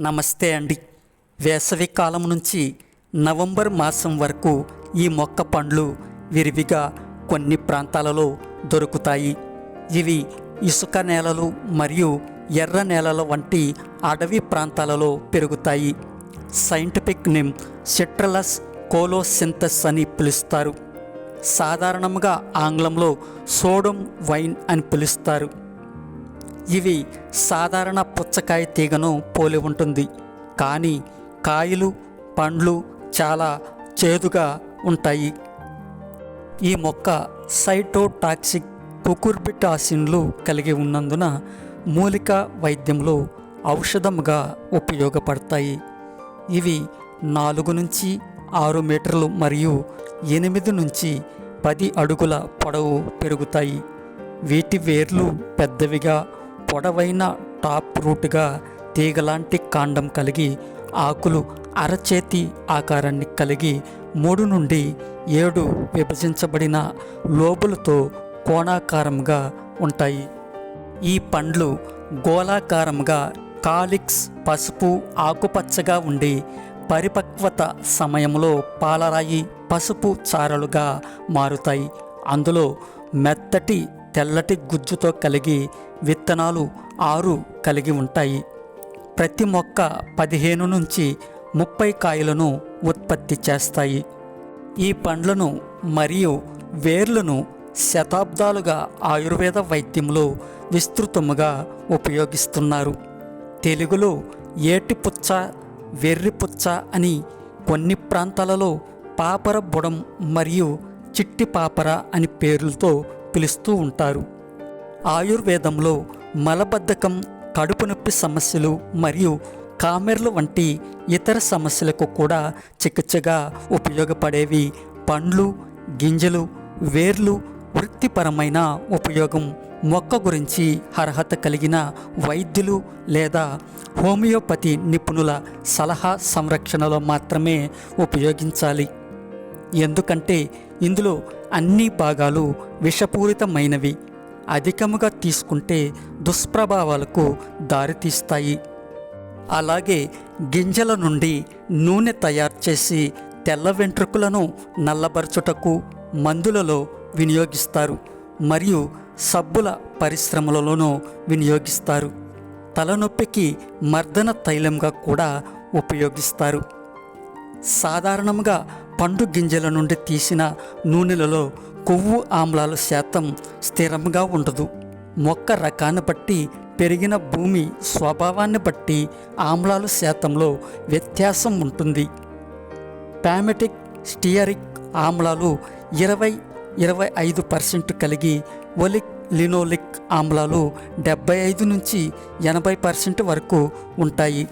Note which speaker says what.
Speaker 1: నమస్తే అండి. వేసవి కాలం నుంచి నవంబర్ మాసం వరకు ఈ మొక్క పండ్లు విరివిగా కొన్ని ప్రాంతాలలో దొరుకుతాయి. ఇవి ఇసుక నేలలు మరియు ఎర్ర నేలల వంటి అడవి ప్రాంతాలలో పెరుగుతాయి. సైంటిఫిక్ నేమ్ సిట్రలస్ కోలోసింథస్ అని పిలుస్తారు. సాధారణంగా ఆంగ్లంలో సోడమ్ వైన్ అని పిలుస్తారు. ఇవి సాధారణ పుచ్చకాయ తీగను పోలి ఉంటుంది. కానీ కాయలు పండ్లు చాలా చేదుగా ఉంటాయి. ఈ మొక్క సైటోటాక్సిక్ కుకుర్బిటాసిన్లు కలిగి ఉన్నందున మూలిక వైద్యంలో ఔషధముగా ఉపయోగపడతాయి. ఇవి నాలుగు నుంచి ఆరు మీటర్లు మరియు ఎనిమిది నుంచి పది అడుగుల పొడవు పెరుగుతాయి. వీటి వేర్లు పెద్దవిగా పొడవైన టాప్ రూట్గా తీగలాంటి కాండం కలిగి ఆకులు అరచేతి ఆకారాన్ని కలిగి మూడు నుండి ఏడు విభజించబడిన లోబులతో కోణాకారంగా ఉంటాయి. ఈ పండ్లు గోళాకారంగా కాలిక్స్ పసుపు ఆకుపచ్చగా ఉండి పరిపక్వత సమయంలో పాలరాయి పసుపు చారలుగా మారుతాయి. అందులో మెత్తటి తెల్లటి గుజ్జుతో కలిగి విత్తనాలు ఆరు కలిగి ఉంటాయి. ప్రతి మొక్క పదిహేను నుంచి ముప్పై కాయలను ఉత్పత్తి చేస్తాయి. ఈ పండ్లను మరియు వేర్లను శతాబ్దాలుగా ఆయుర్వేద వైద్యంలో విస్తృతముగా ఉపయోగిస్తున్నారు. తెలుగులో ఏటిపుచ్చ వెర్రిపుచ్చ అని కొన్ని ప్రాంతాలలో పాపర బుడం మరియు చిట్టి పాపర అని పేర్లతో పిలుస్తూ ఉంటారు. ఆయుర్వేదంలో మలబద్ధకం కడుపు నొప్పి సమస్యలు మరియు కామెర్లు వంటి ఇతర సమస్యలకు కూడా చికిత్సగా ఉపయోగపడేవి పండ్లు గింజలు వేర్లు వృత్తిపరమైన ఉపయోగం. మొక్క గురించి అర్హత కలిగిన వైద్యులు లేదా హోమియోపతి నిపుణుల సలహా సంరక్షణలో మాత్రమే ఉపయోగించాలి. ఎందుకంటే ఇందులో అన్ని భాగాలు విషపూరితమైనవి. అధికముగా తీసుకుంటే దుష్ప్రభావాలకు దారితీస్తాయి. అలాగే గింజల నుండి నూనె తయారు చేసి తెల్ల వెంట్రుకలను నల్లబరచుటకు మందులలో వినియోగిస్తారు మరియు సబ్బుల పరిశ్రమలలోనూ వినియోగిస్తారు. తలనొప్పికి మర్దన తైలంగా కూడా ఉపయోగిస్తారు. సాధారణంగా పండు గింజల నుండి తీసిన నూనెలలో కొవ్వు ఆమ్లాల శాతం స్థిరంగా ఉండదు. మొక్క రకాన్ని బట్టి పెరిగిన భూమి స్వభావాన్ని బట్టి ఆమ్లాల శాతంలో వ్యత్యాసం ఉంటుంది. పామెటిక్ స్టియరిక్ ఆమ్లాలు ఇరవై ఇరవై ఐదు పర్సెంట్ కలిగి ఒలిక్ లినోలిక్ ఆమ్లాలు డెబ్బై ఐదు నుంచి ఎనభై పర్సెంట్ వరకు ఉంటాయి.